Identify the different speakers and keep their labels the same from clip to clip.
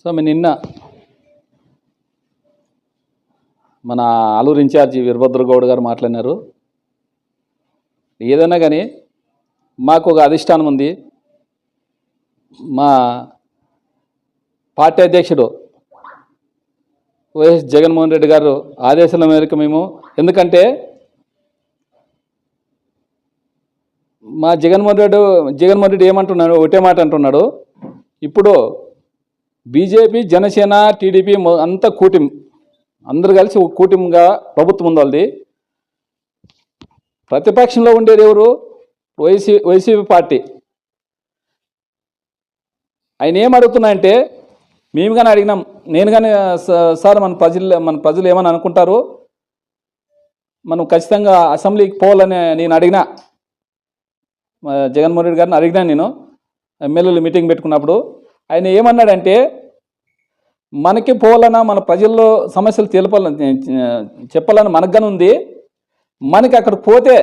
Speaker 1: So నిన్న మన Aluru incharge Veerabhadra Goud గారు మాట్లాడినారు. ఏదైనా కానీ మాకు ఒక అధిష్టానం ఉంది. మా పార్టీ అధ్యక్షుడు వైఎస్ జగన్మోహన్ రెడ్డి గారు ఆదేశాల మేరకు మేము ఎందుకంటే మా జగన్మోహన్ రెడ్డి జగన్మోహన్ రెడ్డి ఏమంటున్నాడు ఒకటే మాట అంటున్నాడు. ఇప్పుడు బీజేపీ జనసేన టీడీపీ అంతా కూటమి. అందరు కలిసి ఒక కూటమిగా ప్రభుత్వం ఉంది వాళ్ళది. ప్రతిపక్షంలో ఉండేది ఎవరు? YC YCP party. ఆయన ఏం అడుగుతున్నాయంటే మేము కానీ అడిగినాం నేను కానీ "స- సార్ మన ప్రజలు మన ప్రజలు ఏమని అనుకుంటారు? మనం ఖచ్చితంగా అసెంబ్లీకి పోవాలని నేను అడిగినా. జగన్మోహన్ రెడ్డి గారిని అడిగినా నేను. ఎమ్మెల్యేలు మీటింగ్ పెట్టుకున్నప్పుడు ఆయన ఏమన్నాడంటే మనకి పోవాలన్నా మన ప్రజల్లో సమస్యలు తెలపాలని చెప్పాలని మనకుగానే ఉంది. మనకి అక్కడ పోతే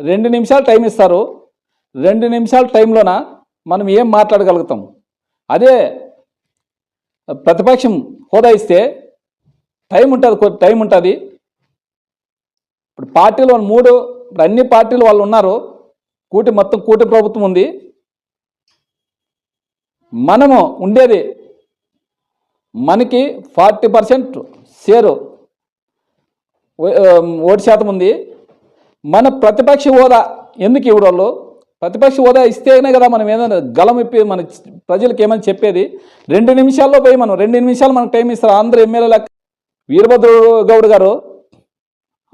Speaker 1: రెండు నిమిషాలు టైం ఇస్తారు. రెండు నిమిషాల టైంలోన మనం ఏం మాట్లాడగలుగుతాం? అదే ప్రతిపక్షం హోదా ఇస్తే టైం ఉంటుంది టైం ఉంటుంది. ఇప్పుడు పార్టీలు మూడు ఇప్పుడు అన్ని పార్టీలు వాళ్ళు ఉన్నారు. కూటి మొత్తం కూటి ప్రభుత్వం ఉంది. మనము ఉండేది మనకి ఫార్టీ పర్సెంట్ షేరు ఓటు శాతం ఉంది. మన ప్రతిపక్ష హోదా ఎందుకు ఇవ్వడోళ్ళు ప్రతిపక్ష హోదా ఇస్తేనే కదా మనం ఏదైనా గలం ఇప్పి మన ప్రజలకు ఏమైనా చెప్పేది? రెండు నిమిషాల్లో పోయి మనం రెండు నిమిషాలు మనకు టైం ఇస్తారు. ఆంధ్ర ఎమ్మెల్యేల వీరభద్ర గౌడ్ గారు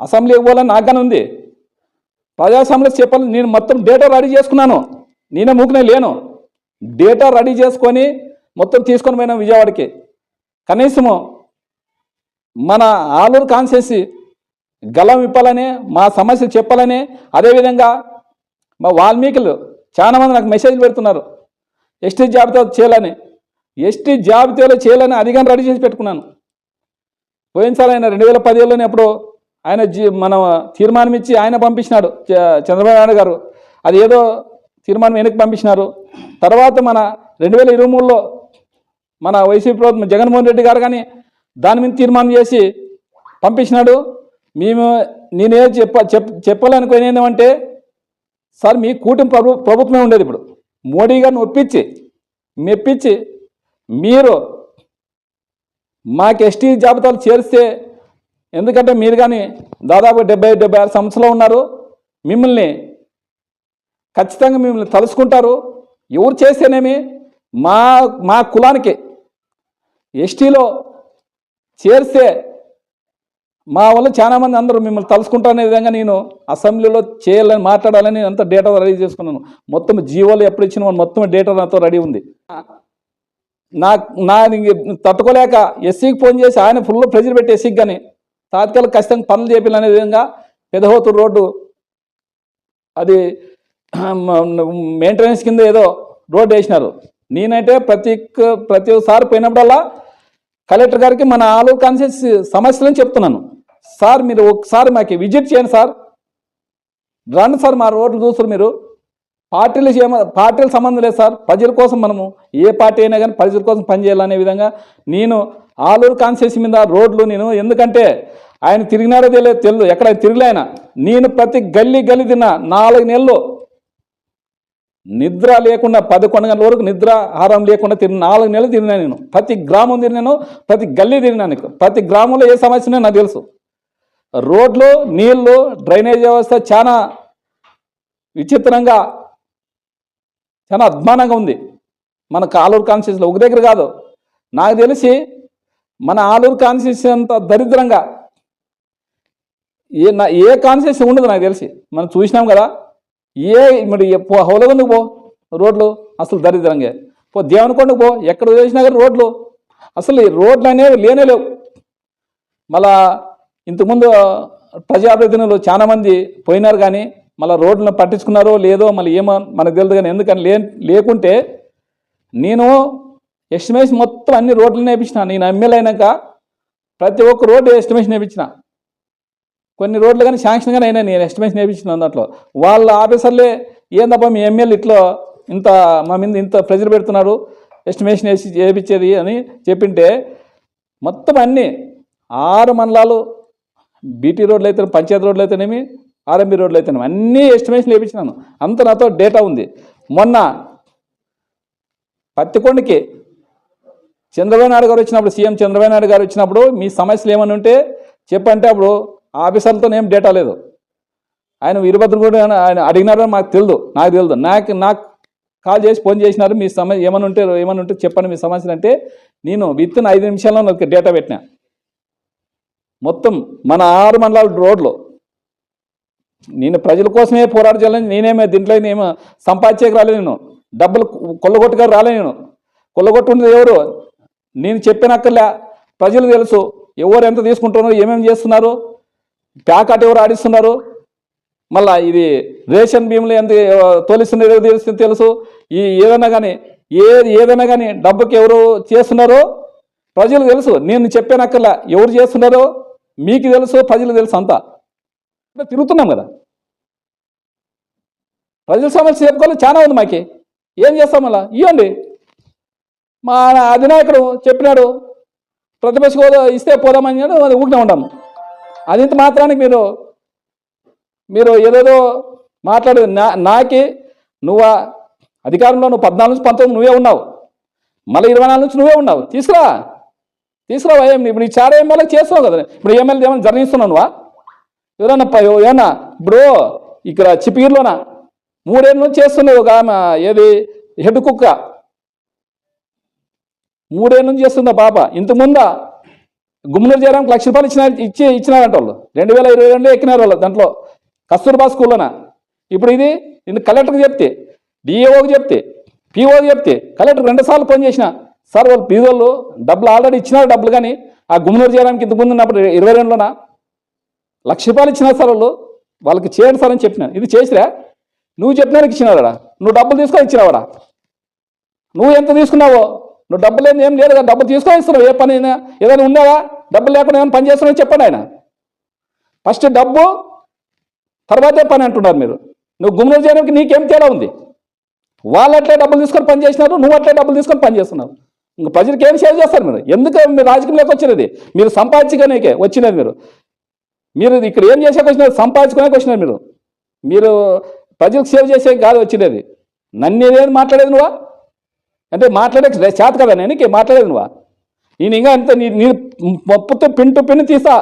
Speaker 1: అసెంబ్లీకి పోవాలని నాకనే ఉంది. ప్రజా చెప్పాలి నేను మొత్తం డేటా రెడీ చేసుకున్నాను. నేనే మూకునే లేను. డేటా రెడీ చేసుకొని మొత్తం తీసుకొని పోయినాం విజయవాడకి. కనీసము మన ఆలూరు కాన్స్టెన్సీ గలం ఇప్పాలని మా సమస్య చెప్పాలని అదేవిధంగా మా వాల్మీకులు చాలామంది నాకు మెసేజ్లు పెడుతున్నారు. ఎస్టీ జాబితా చేయాలని ఎస్టీ జాబితాలో చేయాలని అది కానీ రెడీ చేసి పెట్టుకున్నాను. పోయినసారి ఆయన రెండు వేల పదిహేడులోనే ఎప్పుడు ఆయన జీ మన తీర్మానం ఇచ్చి ఆయన పంపించినాడు చ- చంద్రబాబు నాయుడు గారు. అది ఏదో తీర్మానం వెనక్కి పంపించినారు. తర్వాత మన రెండు వేల ఇరవై మూడులో మన వైసీపీ ప్రభుత్వం జగన్మోహన్ రెడ్డి గారు కానీ దాని మీద తీర్మానం చేసి పంపించినాడు. మేము నేనే చెప్ప చెప్ చెప్పాలనుకుని ఏంటంటే సార్ మీ కూటమి ప్రభు ప్రభుత్వమే ఉండేది ఇప్పుడు. మోడీ గారిని ఒప్పించి మెప్పించి మీరు మాకు ఎస్టీ జాబితాలు చేరిస్తే ఎందుకంటే మీరు కానీ దాదాపు డెబ్బై డెబ్బై ఆరు సంవత్సరాలు ఉన్నారు. మిమ్మల్ని ఖచ్చితంగా మిమ్మల్ని తలుసుకుంటారు ఎవరు చేస్తేనేమి? మా మా కులానికి. ఎస్టీలో చేరిస్తే మా వల్ల చాలామంది అందరూ మిమ్మల్ని తలుసుకుంటారనే విధంగా నేను అసెంబ్లీలో చేయాలని మాట్లాడాలని నేను అంత డేటా రెడీ చేసుకున్నాను. మొత్తం జీవోలు ఎప్పుడు ఇచ్చిన మొత్తం డేటా నాతో రెడీ ఉంది. నా నా తట్టుకోలేక ఎస్సీకి ఫోన్ చేసి ఆయన ఫుల్ ప్రెజర్ పెట్టి ఎస్సీకి కానీ తాత్కాలిక ఖచ్చితంగా పనులు చేయాలనే విధంగా పెదహోతూరు రోడ్డు అది మెయింటెనెన్స్ కింద ఏదో రోడ్డు వేసినారు. నేనైతే ప్రతి ప్రతిసారి పోయినప్పుడల్లా కలెక్టర్ గారికి మన ఆలు కాన్సెన్స్ సమస్యలని చెప్తున్నాను. సార్ మీరు ఒకసారి మాకు విజిట్ చేయండి సార్. రండి సార్ మా రోడ్లు చూస్తారు మీరు. పార్టీలు ఏమ పార్టీల సంబంధం లేదు సార్. ప్రజల కోసం మనము ఏ పార్టీ అయినా కానీ ప్రజల కోసం పనిచేయాలనే విధంగా నేను ఆలూరు కాన్సెన్స్ మీద రోడ్లు నేను ఎందుకంటే ఆయన తిరిగినారో తెలియదు తెలియదు. ఎక్కడ తిరిగిలే ఆయన. నేను ప్రతి గల్లీ గల్లీ తిన్నా. నాలుగు నెలలు నిద్ర లేకుండా పదకొండు గంటల వరకు నిద్ర ఆహారం లేకుండా తిరిగి నాలుగు నెలలు తిరిగినా నేను. ప్రతి గ్రామం తిరిగినాను ప్రతి గల్లీ తిరిగినాను నీకు. ప్రతి గ్రామంలో ఏ సమస్య నాకు తెలుసు. రోడ్లు నీళ్ళు డ్రైనేజ్ వ్యవస్థ చాలా విచిత్రంగా చాలా అద్మానంగా ఉంది. మన ఆలూరు కాన్స్టిట్యూన్సీలో ఒక దగ్గర కాదు. నాకు తెలిసి మన ఆలూరు కాన్స్టిట్యూన్సీ అంత దరిద్రంగా ఏ నా ఏ కాన్స్టిట్యూన్సీ ఉండదు నాకు తెలిసి. మనం చూసినాం కదా ఏ మరి హౌలగొండకు పో రోడ్లు అసలు దరిద్రంగా. పో దేవనకొండకు పో ఎక్కడ చేసినా కానీ రోడ్లు. అసలు ఈ రోడ్లు అనేవి లేనే లేవు. మళ్ళా ఇంతకుముందు ప్రజాప్రతినిధులు చాలామంది పోయినారు కానీ మళ్ళీ రోడ్లను పట్టించుకున్నారో లేదో మళ్ళీ ఏమో మనకు తెలియదు కానీ ఎందుకని లే లేకుంటే నేను ఎస్టిమేషన్ మొత్తం అన్ని రోడ్లు నేర్పించిన నేను ఎమ్మెల్యే అయినాక ప్రతి ఒక్క రోడ్డు ఎస్టిమేషన్ నేర్పించిన కొన్ని రోడ్లు కానీ శాంక్షన్ కానీ అయినా నేను ఎస్టిమేషన్ వేయించిన దాంట్లో. వాళ్ళ ఆఫీసర్లే ఏందబ్బా మీ ఎమ్మెల్యే ఇట్లా ఇంత మా మీద ఇంత ప్రెజర్ పెడుతున్నారు ఎస్టిమేషన్ వేసి చేయించేది అని చెప్పింటే మొత్తం అన్నీ ఆరు మండలాలు బీటీ రోడ్లు అయితే పంచాయతీ రోడ్లు అయితేనేమి ఆర్ఎంబీ రోడ్లు అయితేనేమి అన్నీ ఎస్టిమేషన్ వేయించినాను అంత నాతో డేటా ఉంది. మొన్న పత్తికొండకి చంద్రబాబు నాయుడు గారు వచ్చినప్పుడు సీఎం చంద్రబాబు నాయుడు గారు వచ్చినప్పుడు మీ సమస్యలు ఏమని ఉంటే చెప్పంటే అప్పుడు ఆఫీసర్లతో ఏం డేటా లేదు. ఆయన వీరభద్ర కూడా ఆయన అడిగినారో మాకు తెలియదు నాకు తెలియదు నాకు నాకు కాల్ చేసి ఫోన్ చేసినారు మీ సమస్య ఏమైనా ఉంటే ఏమైనా ఉంటే చెప్పండి మీ సమస్యలు అంటే నేను విత్ ఇన్ ఐదు నిమిషాల్లో నాకు డేటా పెట్టినా. మొత్తం మన ఆరు మండలాల రోడ్లు. నేను ప్రజల కోసమే పోరాట చేయాలని నేనేమే దీంట్లో నేను సంపాదించేకి రాలే నేను. డబ్బులు కొల్లగొట్టుగా రాలే నేను. కొల్లగొట్టుకున్నది ఎవరు? నేను చెప్పినక్కర్లే. ప్రజలు తెలుసు. ఎవరు ఎంత తీసుకుంటున్నారు ఏమేమి చేస్తున్నారు? ప్యాకట్ ఎవరు ఆడిస్తున్నారు? మళ్ళా ఇది రేషన్ భీములు ఎంత ఆ, తోలిస్తున్నారు తెలుసు తెలుసు? ఈ ఏదైనా కానీ ఏది ఏదైనా కానీ డబ్బుకి ఎవరు చేస్తున్నారో ప్రజలు తెలుసు. నేను చెప్పానక్కర్లా ఎవరు చేస్తున్నారో మీకు తెలుసు ప్రజలకు తెలుసు అంతా. తిరుగుతున్నాం కదా. ప్రజల సమస్య చెప్పుకోవాలి చాలా ఉంది మాకి. ఏం చేస్తాం మళ్ళా? ఇవ్వండి. మా అధినాయకుడు చెప్పినాడు ప్రతిపక్ష హోదా ఇస్తే పోదామని చెప్పి ఊరికే ఉంటాము అది ఇంత మాత్రానికి మీరు మీరు ఏదేదో మాట్లాడేది నా నాకి నువ్వు అధికారంలో నువ్వు పద్నాలుగు నుంచి పంతొమ్మిది నువ్వే ఉన్నావు. మళ్ళీ ఇరవై నాలుగు నుంచి నువ్వే ఉన్నావు. తీసుకురా. తీసుకురా ఏం ఇప్పుడు ఈ చార ఎమ్మెల్యే చేస్తున్నావు కదా. ఇప్పుడు ఎమ్మెల్యే ఏమైనా జరిగిస్తున్నావు నువ్వా? ఎవరన్నా ఏమన్నా? ఇప్పుడు ఇక్కడ చిపిగిరిలోనా? మూడేళ్ళ నుంచి చేస్తున్నావు ఒక ఆమె ఏది? హెడ్ కుక్క. మూడేళ్ళ నుంచి చేస్తుందా పాప. ఇంత ముందా? గుమ్మనూరు జయరాంకి లక్ష రూపాయలు ఇచ్చిన ఇచ్చి ఇచ్చినారంట వాళ్ళు. రెండు వేల ఇరవై రెండులో ఎక్కినారు వాళ్ళు దాంట్లో. కస్తూర్బా స్కూల్లోన? ఇప్పుడు ఇది నేను కలెక్టర్కి చెప్తే డిఏఓకి చెప్తే పిఓకి చెప్తే కలెక్టర్ రెండు సార్లు ఫోన్ చేసిన సార్ వాళ్ళు పీజోళ్ళు డబ్బులు ఆల్రెడీ ఇచ్చినారు డబ్బులు కానీ ఆ గుమ్మనూరు జయరాంకి ఇంతకుముందు ముందు ఉన్నప్పుడు ఇరవై రెండులోన? లక్ష రూపాయలు ఇచ్చినారు సార్ వాళ్ళు. వాళ్ళకి చేయండి సార్ అని చెప్పినాను ఇది చేసిరా? నువ్వు చెప్పినానికి ఇచ్చినావాడా? నువ్వు డబ్బులు తీసుకొని ఇచ్చినావాడా? నువ్వు ఎంత తీసుకున్నావో? నువ్వు డబ్బులు లేని ఏం లేదు కదా డబ్బులు తీసుకొని ఇస్తున్నావు ఏ పని అయినా. ఏదైనా ఉన్నావా? డబ్బులు లేకుండా ఏమైనా పని చేస్తున్నావు చెప్పండి ఆయన. ఫస్ట్ డబ్బు తర్వాతే పని అంటున్నారు మీరు. నువ్వు గుమ్మలు చేయడానికి నీకేం తేడా ఉంది? వాళ్ళు అట్లే డబ్బులు తీసుకొని పని చేసినారు నువ్వు అట్లే డబ్బులు తీసుకొని పని చేస్తున్నావు. ఇంకా ప్రజలకు ఏం సేవ్ చేస్తారు మీరు? ఎందుకు మీరు రాజకీయంలోకి వచ్చినది? మీరు సంపాదించుకోనికే వచ్చినది మీరు. మీరు ఇక్కడ ఏం చేసేకి వచ్చినారు సంపాదించుకునే వచ్చినారు మీరు. మీరు ప్రజలకు సేవ్ చేసే కాదు వచ్చినది. నన్ను ఏదేది మాట్లాడేది నువ్వా? అంటే మాట్లాడే చేత కదా నేను నీకు మాట్లాడేది నువ్వా? నేను ఇంకా అంత నీ నీ పిన్ టు పిన్ని తీసా.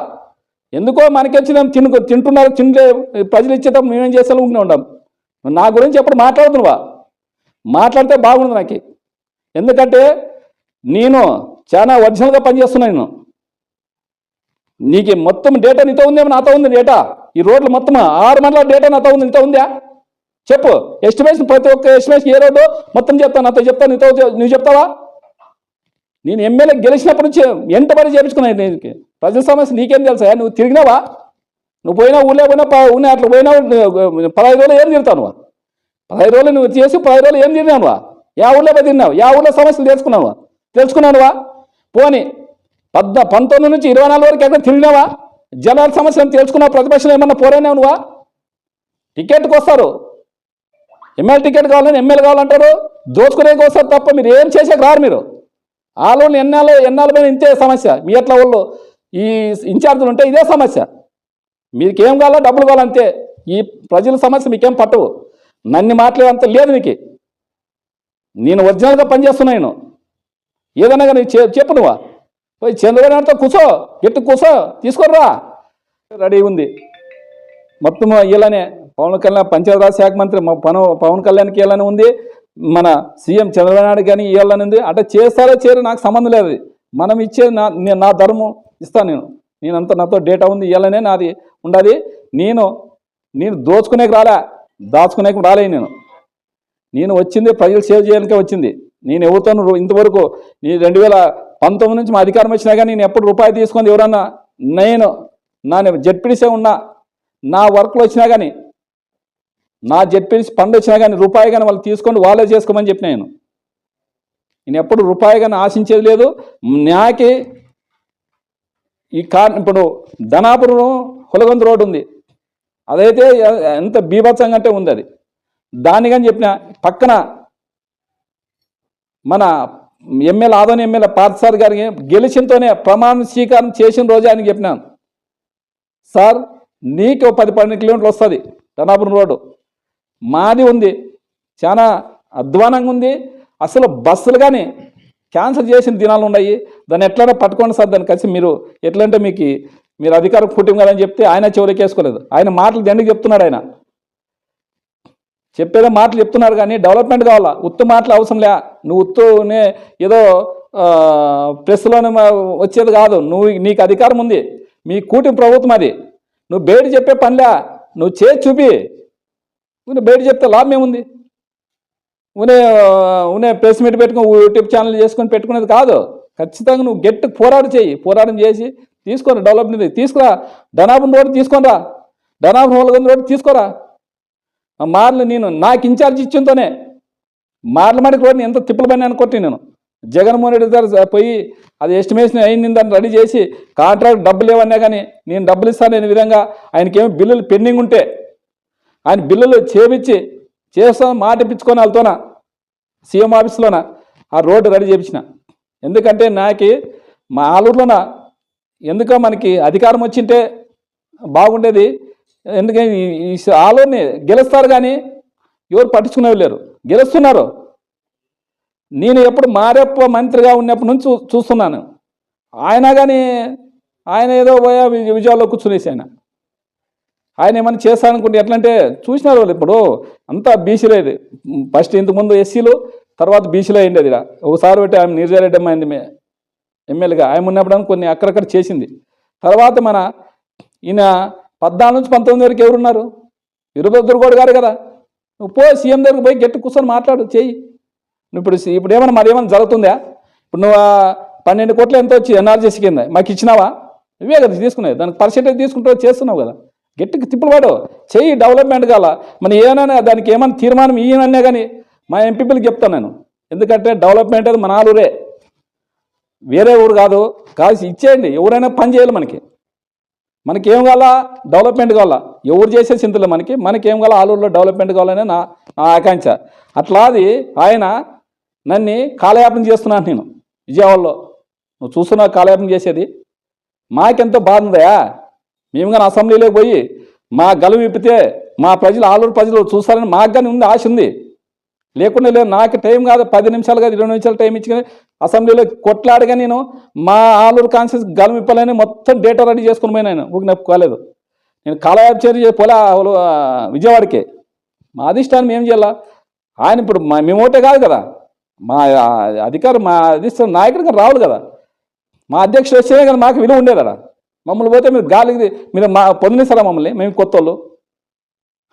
Speaker 1: ఎందుకో మనకి వచ్చిన తిను తింటున్నారు తింటే ప్రజలు ఇచ్చేటప్పుడు మేమేం చేస్తాం ఉంటే ఉండం. నా గురించి ఎప్పుడు మాట్లాడుతున్నావా మాట్లాడితే బాగుంది నాకు. ఎందుకంటే నేను చాలా ఒరిజినల్గా పనిచేస్తున్నాను నేను. నీకు మొత్తం డేటా నీతో ఉందేమో నాతో ఉంది డేటా. ఈ రోడ్లు మొత్తం ఆరు మండల డేటా నాతో ఉంది నీతో ఉందా? చెప్పు. ఎస్టిమేషన్ ప్రతి ఒక్క ఎస్టిమేషన్ ఏ రోడ్డు మొత్తం చెప్తాను. అతను చెప్తాను. నీతో నువ్వు చెప్తావా? నేను ఎమ్మెల్యే గెలిచినప్పటి నుంచి ఎంత పని చేయించుకున్నాను నేను ప్రజల సమస్య నీకేం తెలుసా? నువ్వు తిరిగినావా? నువ్వు పోయినా ఊళ్ళో పోయినా ఉన్నా అట్లా పోయినా పదహైదు రోజులు ఏం తిరుగుతావు నువ్వు? పదహైదు రోజులు నువ్వు చేసి పదహైదు రోజులు ఏం తిరిగినావువా యా ఊళ్ళో పోయి తిన్నావు యా ఊళ్ళో సమస్యలు తెలుసుకున్నావా తెలుసుకున్నానువా పోని పద్ద పంతొమ్మిది నుంచి ఇరవై నాలుగు వరకు ఎక్కడ తిరిగినావా? జనాల సమస్యలను తెలుసుకున్నావు? ప్రతిపక్షంలో ఏమన్నా పోరాడినావు నువ్వా? టికెట్కి వస్తారు. ఎమ్మెల్యే టికెట్ కావాలని ఎమ్మెల్యే కావాలంటారు. దోచుకునే కోసం తప్ప మీరు ఏం చేసేకి రారు మీరు. ఆలోళ్ళు ఎన్నాళ్ళు ఎన్నాళ్ళ పైన ఇంతే సమస్య. మీ ఎట్లా వాళ్ళు ఈ ఇన్ఛార్జీలు ఉంటే ఇదే సమస్య. మీకేం కావాలో డబ్బులు కావాలంతే. ఈ ప్రజల సమస్య మీకేం పట్టవు. నన్ను మాట్లాడేంత లేదు నీకు. నేను ఒరిజినల్గా పనిచేస్తున్నా నేను. ఏదైనా కానీ చె- చెప్పు నువ్వా. పోయి చంద్రబాబు నాయుడుతో కూర్చో ఎట్టు కూర్చో తీసుకొర్రా రెడీ ఉంది. మొత్తం ఇలానే పవన్ కళ్యాణ్ పంచాయతీరాజ్ శాఖ మంత్రి మా పవన్ పవన్ కళ్యాణ్కి వెళ్ళని ఉంది. మన సీఎం చంద్రబాబు నాయుడు కానీ ఇవ్వాలని ఉంది. అంటే చేస్తారో చేయరు నాకు సంబంధం లేదు. మనం ఇచ్చే నా నేను నా ధర్మం ఇస్తాను నేను. నేనంతా నాతో డేటా ఉంది ఇవ్వాలనే నాది ఉండాలి నేను నేను దోచుకునేకి రాలే. దాచుకునేకి రాలే నేను. నేను వచ్చింది ప్రజలు సేవ్ చేయడానికే వచ్చింది. నేను ఎవరితోనూ ఇంతవరకు నీ రెండు వేల పంతొమ్మిది నుంచి మా అధికారం వచ్చినా కానీ నేను ఎప్పుడు రూపాయి తీసుకొని ఎవరన్నా? నేను. నా జడ్పీసే ఉన్నా. నా వర్క్లో వచ్చినా కానీ నా చెప్పేసి పండు వచ్చినా కానీ రూపాయి కానీ వాళ్ళు తీసుకొని వాళ్ళే చేసుకోమని చెప్పిన నేను. నేను ఎప్పుడు రూపాయి కానీ ఆశించేది లేదు. నాకి ఈ కార్ ఇప్పుడు ధనాపురం హులగొంద రోడ్ ఉంది. అదైతే ఎంత బీభత్సంగా అంటే ఉంది అది. దాన్ని కానీ చెప్పిన పక్కన మన ఎమ్మెల్యే ఆదోని ఎమ్మెల్యే పార్థసార్ గారికి గెలిచినతోనే ప్రమాణ స్వీకారం చేసిన రోజే ఆయనకి చెప్పినాను. సార్ నీకు పది పన్నెండు కిలోమీటర్లు వస్తుంది ధనాపురం రోడ్డు. మాది ఉంది. చాలా అధ్వానంగా ఉంది. అసలు బస్సులు కానీ క్యాన్సిల్ చేసిన దినాలు ఉన్నాయి. దాన్ని ఎట్లైనా పట్టుకోండి సార్ దాన్ని కలిసి మీరు ఎట్లంటే మీకు మీరు అధికారం కుటుంబం కదని చెప్తే ఆయన చెవులకి వేసుకోలేదు. ఆయన మాటలు దండికి చెప్తున్నాడు ఆయన. చెప్పేదో మాటలు చెప్తున్నారు కానీ డెవలప్మెంట్ కావాలా? ఉత్తు మాటలు అవసరం లే. నువ్వు ఉత్తునే ఏదో ప్రెస్లోనే మా- వచ్చేది కాదు. నువ్వు నీకు అధికారం ఉంది. మీ కూటమి ప్రభుత్వం అది. నువ్వు బయట చెప్పే పనిలే. నువ్వు చేసి చూపి. నువ్వు బయట చెప్తే లాభం ఏముంది? ఉనే ఉనే ప్రెస్ మీట్ పెట్టుకుని యూట్యూబ్ ఛానల్ చేసుకొని పెట్టుకునేది కాదు. ఖచ్చితంగా నువ్వు గట్టి పోరాటం చేయి పోరాటం చేసి తీసుకొని డెవలప్మెంట్ తీసుకురా. ధనాభం రోడ్డు తీసుకొనిరా ధనాభం హోల్గన్ రోడ్ తీసుకోరా. మార్లు నేను నాకు ఇన్ఛార్జ్ ఇచ్చింతోనే మార్ల మడికి రోడ్ని ఎంత తిప్పలు పని అనుకుంటే నేను. జగన్మోహన్ రెడ్డి గారు పోయి అది ఎస్టిమేషన్ అయింది దాన్ని రెడీ చేసి కాంట్రాక్ట్ డబ్బులు ఏమన్నా కానీ నేను డబ్బులు ఇస్తాను అనే విధంగా ఆయనకేమో బిల్లులు పెండింగ్ ఉంటే ఆయన బిల్లులు చేపించి చేస్తాం మాట ఇప్పించుకొని వెళ్తున్నా సీఎం ఆఫీస్లోన ఆ రోడ్డు రెడీ చేయించిన ఎందుకంటే నాకు మా ఆలూరులోన ఎందుకో మనకి అధికారం వచ్చింటే బాగుండేది. ఎందుకని ఈ- ఆలూరుని గెలుస్తారు కానీ ఎవరు పట్టించుకునేవి లేరు. గెలుస్తున్నారు. నేను ఎప్పుడు మారెప్ప మంత్రిగా ఉన్నప్పటి నుంచి చూస్తున్నాను. ఆయన కానీ ఆయన ఏదో పోయా విజయాల్లో కూర్చునేసి ఆయన. ఆయన ఏమైనా చేశారనుకుంటే ఎట్లా అంటే చూసినారు వాళ్ళు ఇప్పుడు. అంతా బీసీలేదు ఫస్ట్ ఇంతకుముందు ఎస్సీలు తర్వాత బీసీలో అయింది అది. ఒకసారి పెట్టి ఆమె నిర్జారెడ్డి అమ్మ అయింది మే- ఎమ్మెల్యేగా. ఆయన ఉన్నప్పుడు కొన్ని అక్కడక్కడ చేసింది. తర్వాత మన ఈయన పద్నాలుగు నుంచి పంతొమ్మిది వరకు ఎవరున్నారు? వీరభద్రగౌడ్ గారు కదా. నువ్వు పో సీఎం దగ్గరికి పోయి గట్టి కూర్చొని మాట్లాడు చెయ్యి. నువ్వు ఇప్పుడు ఇప్పుడు ఏమన్నా మరి ఏమైనా జరుగుతుందా? ఇప్పుడు నువ్వు పన్నెండు కోట్లు ఎంత వచ్చి ఎన్ఆర్జీసీ కింద? మాకు ఇచ్చినావా? ఇవే కదా తీసుకునేది. దానికి పర్సెంటేజ్ తీసుకుంటూ చేస్తున్నావు కదా. గట్టికి తిప్పులవాడు చేయి చెయ్యి డెవలప్మెంట్ కాల మన ఏమైనా దానికి ఏమైనా తీర్మానం ఈయననే కానీ మా ఎంపీపీలకు చెప్తాను నేను. ఎందుకంటే డెవలప్మెంట్ అది మన ఆలూరే. వేరే ఊరు కాదు. కాల్సి ఇచ్చేయండి. ఎవరైనా పని చేయాలి మనకి. మనకి ఏం కావాలా? డెవలప్మెంట్ కావాలా? ఎవరు చేసే చింతలు మనకి? మనకి ఏం కావాలా? ఆలూరులో డెవలప్మెంట్ కావాలనే నా నా ఆకాంక్ష. అట్లా అది ఆయన నన్ను కాలయాపన చేస్తున్నాను నేను. విజయవాడలో. నువ్వు చూస్తున్నావు కాలయాపన చేసేది. మాకెంతో బాధ ఉందా మేము కానీ అసెంబ్లీలోకి పోయి మా గలం విప్పితే మా ప్రజలు ఆలూరు ప్రజలు చూస్తారని మాకు కానీ ఉంది ఆశ ఉంది. లేకుండా లేదు నాకు టైం కాదు పది నిమిషాలు కాదు ఇరవై నిమిషాలు టైం ఇచ్చుకొని అసెంబ్లీలో కొట్లాడగా నేను మా ఆలూరు కాన్షియస్ గలం మొత్తం డేటా రెడీ చేసుకుని పోయినా నేను ఊరికి నప్పుకోలేదు నేను కాలయాపచర్య పోలే విజయవాడకి. మా అధిష్టానం ఏం చేయాలా? ఆయన ఇప్పుడు మా మేము ఒకటే కాదు కదా. మా అధికారు అధికారం మా అధిష్టానం నాయకుడు కానీ రావాలి కదా. మా అధ్యక్షుడు వచ్చేదే కానీ మాకు విలువ ఉండేదా మమ్మల్ని పోతే మీరు గాలికి మీరు మా పొందినిస్తారా మమ్మల్ని? మేము కొత్త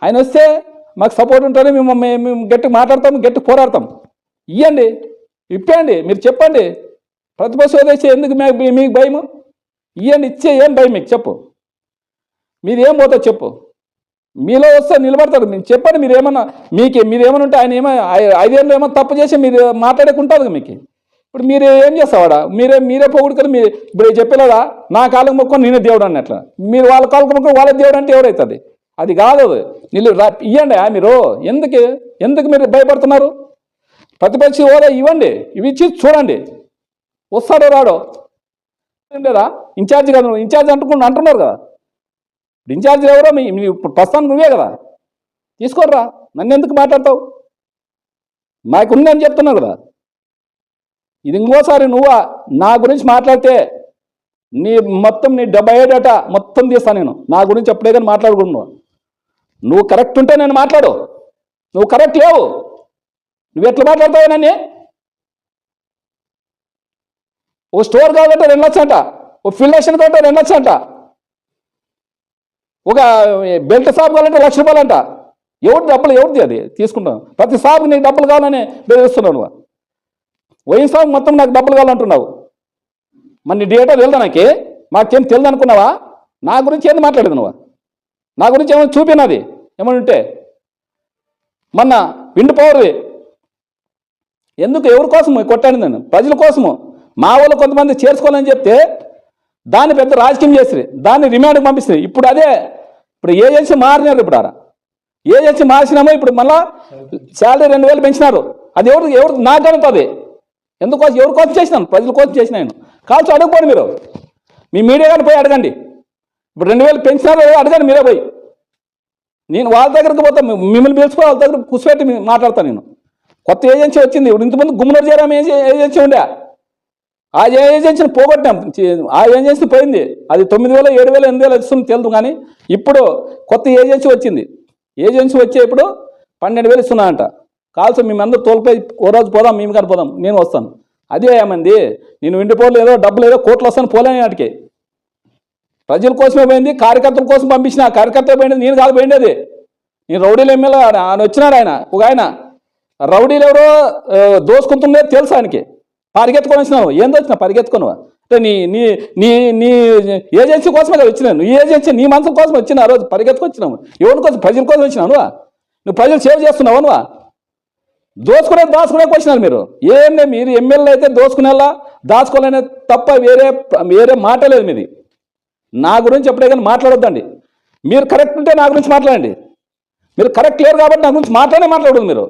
Speaker 1: ఆయన వస్తే మాకు సపోర్ట్ ఉంటుంది మేము మేము గట్టి మాట్లాడతాం గట్టి పోరాడతాం. ఇవ్వండి ఇప్పండి మీరు చెప్పండి. ప్రతిపక్ష వదిలేసి ఎందుకు మీకు మీకు భయము? ఇవ్వండి ఇచ్చే ఏం భయం మీకు? చెప్పు. మీరు ఏం పోతా చెప్పు. మీలో వస్తే నిలబడతాడు. మీరు చెప్పండి మీరు ఏమన్నా మీకు మీరు ఏమైనా ఉంటే ఆయన ఏమో ఐ- ఐదేళ్ళు ఏమో తప్పు చేసి మీరు మాట్లాడకుంటుంది మీకు? ఇప్పుడు మీరు ఏం చేస్తావాడా? మీరే మీరే పొగుడుకొని మీరు ఇప్పుడు చెప్పలేదా నా కాళ్ళకు మొక్కొని నేనే దేవుడు అన్నట్ల. మీరు వాళ్ళ కాళ్ళకు మొక్కొని వాళ్ళ దేవుడు అంటే ఎవడవుతుంది అది కాదు నీళ్ళు రా ఇవ్వండి మీరు ఎందుకు? ఎందుకు మీరు భయపడుతున్నారు? ప్రతిపక్ష హోదా ఇవ్వండి. ఇవి ఇచ్చి చూడండి. వస్తాడో రాడో? లేదా ఇన్ఛార్జ్ కదా నువ్వు ఇన్ఛార్జ్ అంటుకుండా అంటున్నారు కదా. ఇన్ఛార్జ్ ఎవరో? మీ ఇప్పుడు ప్రస్తుతానికి నువ్వే కదా. తీసుకోర్రా. నన్ను ఎందుకు మాట్లాడతావు? నాకు ఉందని చెప్తున్నావు కదా. ఇది ఇంకోసారి నువ్వా నా గురించి మాట్లాడితే నీ మొత్తం నీ డెబ్బై డేటా మొత్తం తీస్తాను నేను. నా గురించి ఎప్పుడే కానీ మాట్లాడుకున్నావు నువ్వు కరెక్ట్ ఉంటే నేను మాట్లాడు. నువ్వు కరెక్ట్ లేవు. నువ్వు ఎట్లా మాట్లాడతావు నన్ను? ఓ స్టోర్ కావాలంటే రెండు లక్షలు అంట ఓ ఫిల్డేషన్ కావాలంటే రెండు లక్షలు అంట ఒక బెల్ట్ షాప్ కావాలంటే లక్ష రూపాయలు అంట ఎవరి డబ్బులు ఎవరిది అది? తీసుకుంటాను. ప్రతి షాప్కి నీకు డబ్బులు కావాలని బెదిరిస్తున్నావు నువ్వు మొత్తం నాకు డబ్బులు కావాలంటున్నావు. మరి నీ డేటా తెలుదా నాకి? మాకేం తెలియదు అనుకున్నావా? నా గురించి ఏంది మాట్లాడేది నువ్వు? నా గురించి ఏమైనా చూపినది? ఏమైనా ఉంటే? మొన్న విండ్ పవర్ది ఎందుకు? ఎవరి కోసము? కొట్టాను నేను. ప్రజల కోసము. మా వాళ్ళు కొంతమంది చేర్చుకోవాలని చెప్తే దాన్ని పెద్ద రాజకీయం చేసి దాన్ని రిమాండ్కి పంపిస్తుంది ఇప్పుడు అదే ఇప్పుడు ఏజెన్సీ మారినారు ఇప్పుడు ఆరా ఏజెన్సీ మార్చినామో ఇప్పుడు మళ్ళా శాలరీ రెండు వేలు పెంచినారు. అది ఎవరు ఎవరు నాకు అది ఎందుకోసం ఎవరి కోసం చేసినాను ప్రజల కోసం నేను. కాల్చి అడగపోండి మీరు. మీ మీడియా కానీ పోయి అడగండి. ఇప్పుడు రెండు వేలు పెంచినారో అడగండి మీరే పోయి. నేను వాళ్ళ దగ్గరికి పోతా మిమ్మల్ని పిలుచుకో వాళ్ళ దగ్గర కూర్చోబెట్టి మాట్లాడతాను నేను. కొత్త ఏజెన్సీ వచ్చింది. ఇప్పుడు ఇంతకుముందు గుమ్మనూరు చేరాం ఏజెన్సీ ఉండే. ఆ ఏజెన్సీని పోగొట్టాం. ఆ ఏజెన్సీ పోయింది. అది తొమ్మిది వేలు ఏడు వేలు ఎనిమిది వేలు ఇస్తుంది తెలుదు కానీ ఇప్పుడు కొత్త ఏజెన్సీ వచ్చింది. ఏజెన్సీ వచ్చే ఇప్పుడు పన్నెండు వేలు ఇస్తున్నా అంట. కాల్సి మేమందరూ తోలిపోయి ఓ రోజు పోదాం మేము కానీ పోదాం నేను వస్తాను. అదే ఏమంది? నేను ఇండిపోలు ఏదో డబ్బులు ఏదో కోట్లు వస్తాను పోలేని వాటికి. ప్రజల కోసమే పోయింది కార్యకర్తల కోసం పంపించిన కార్యకర్త పోయింది నేను కాదు పోయిండేది నేను రౌడీలు ఎమ్మెల్యే ఆయన వచ్చినాడు ఆయన ఒక ఆయన. రౌడీలు ఎవరో దోసుకుంటుండే తెలుసు ఆయనకి. పరిగెత్తుకొని వచ్చినావు ఏం వచ్చినా పరిగెత్తుకున్నావు? అంటే నీ నీ నీ నీ ఏజెన్సీ కోసమే వచ్చినాను నీ ఏజెన్సీ నీ మనసు కోసం వచ్చిన ఆ రోజు పరిగెత్తుకు వచ్చినావు ఎవరి కోసం? ప్రజల కోసం వచ్చినావు నువ్వు ప్రజలు సేవ్ చేస్తున్నావు నువ్వు? దోసుకునే దాచుకునే వచ్చినారు మీరు. ఏంది మీరు ఎమ్మెల్యే అయితే దోచుకునేలా? దాచుకోలేనే తప్ప వేరే వేరే మాట లేదు మీది. నా గురించి ఎప్పుడే కానీ మాట్లాడొద్దండి. మీరు కరెక్ట్ ఉంటే నా గురించి మాట్లాడండి. మీరు కరెక్ట్ లేరు కాబట్టి నా గురించి మాట్లాడే మాట్లాడదు మీరు.